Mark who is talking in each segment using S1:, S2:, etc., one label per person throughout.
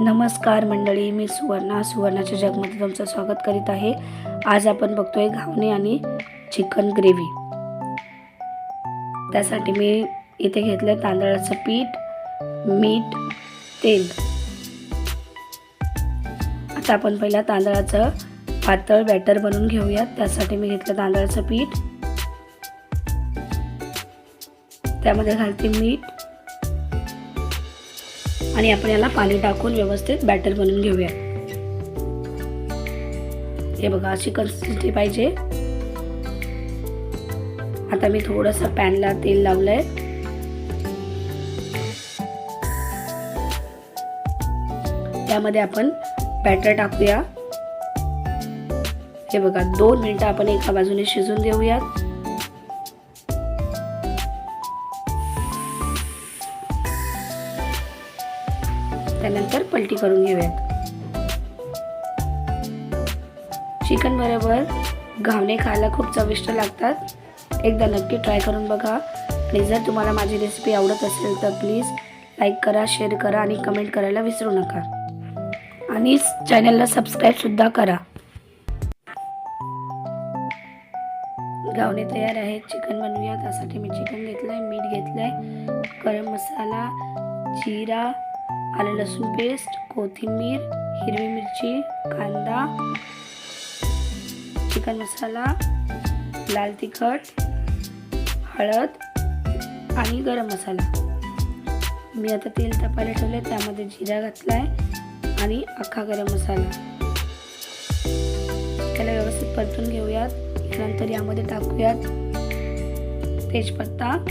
S1: नमस्कार मंडळी मी सुवर्णा. सुवर्णाच्या जगमध्ये तुमचं स्वागत करीत आहे. आज आपण बघतोय घावणे आणि चिकन ग्रेव्ही. त्यासाठी मी इथे घेतलं तांदळाचं पीठ मीठ तेल. आता आपण पहिला तांदळाचं पातळ बॅटर बनवून घेऊयात. त्यासाठी मी घेतलं तांदळाचं पीठ. त्यामध्ये घालते मीठ आणि आपण याला पाणी टाकून व्यवस्थित बॅटर बनवून घेऊया. हे बघा अशी कन्सिस्टन्सी पाहिजे. आता मी थोडस पॅनला तेल लावलंय. त्यामध्ये आपण बॅटर टाकूया. हे बघा दोन मिनिटं आपण एका बाजूने शिजून देऊयात. झाल्यानंतर पलटी करून घेऊयात. चिकन बरोबर घावणे खायला खूप चविष्ट लागतात. एकदा नक्की ट्राय करून बघा. आणि जर तुम्हाला माझी रेसिपी आवडत असेल तर प्लीज लाईक करा शेअर करा आणि कमेंट करायला विसरू नका. आणि चॅनलला सबस्क्राईबसुद्धा करा. घावणे तयार आहेत. चिकन बनवूया. त्यासाठी मी चिकन घेतलंय मीठ घेतलंय. गरम मसाला जिरा आलं लसूण पेस्ट कोथिंबीर हिरवी मिरची कांदा चिकन मसाला लाल तिखट हळद आणि गरम मसाला. मी आता तेल तापायला ठेवले त्यामध्ये जिरा घातला आहे आणि अख्खा गरम मसाला. त्याला व्यवस्थित परतून घेऊयात. नंतर यामध्ये टाकूयात तेजपत्ता.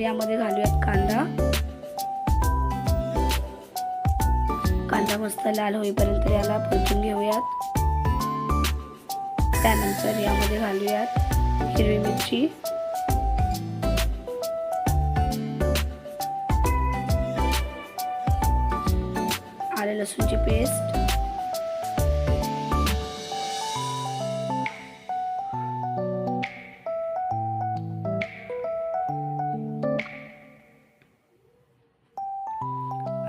S1: यामध्ये घालूयात कांदा. कांदा मस्त लाल होईपर्यंत याला परतून घेऊयात. त्यानंतर यामध्ये घालूयात हिरवी मिरची. आले लसूणची पेस्ट.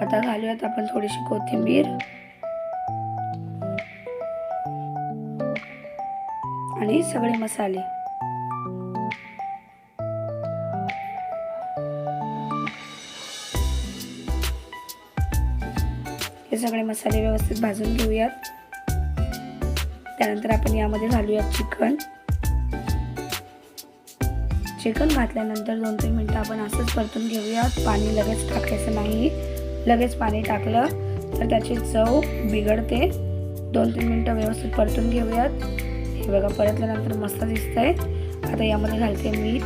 S1: आता घालूयात आपण थोडीशी कोथिंबीर. आणि सगळे मसाले. हे सगळे मसाले व्यवस्थित भाजून घेऊयात. त्यानंतर आपण यामध्ये घालूयात चिकन. चिकन घातल्यानंतर दोन तीन मिनटं आपण असंच परतून घेऊयात. पाणी लगेच टाकायचं नाही. लगेच पाणी टाकलं तर त्याची चव बिघडते. दोन तीन मिनटं व्यवस्थित परतून घेऊयात. हे बघा परतल्यानंतर मस्त दिसतंय. आता यामध्ये घालते मीठ.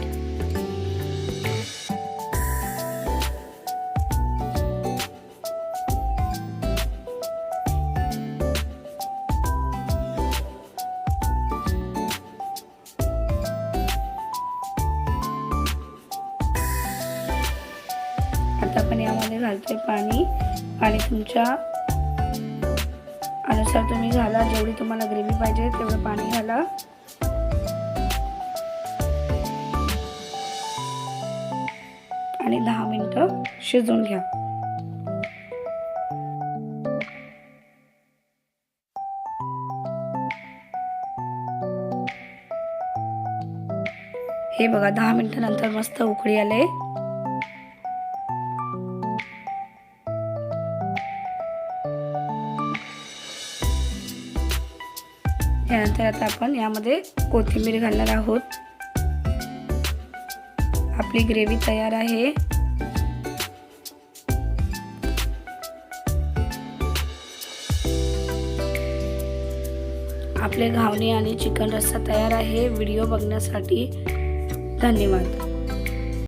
S1: आता आपण यामध्ये घालतोय पाणी. पाणी तुमच्या अनुसार तुम्ही घाला. जेवढी तुम्हाला ग्रेव्ही पाहिजे तेवढं पाणी घाला. आणि दहा मिनटं शिजवून घ्या. हे बघा दहा मिनिटानंतर मस्त उकळी आले. त्यानंतर आता आपण यामध्ये कोथिंबीर घालणार आहोत. आपली ग्रेव्ही तयार आहे. आपले घावणे आणि चिकन रस्सा तयार आहे. व्हिडिओ बघण्यासाठी धन्यवाद.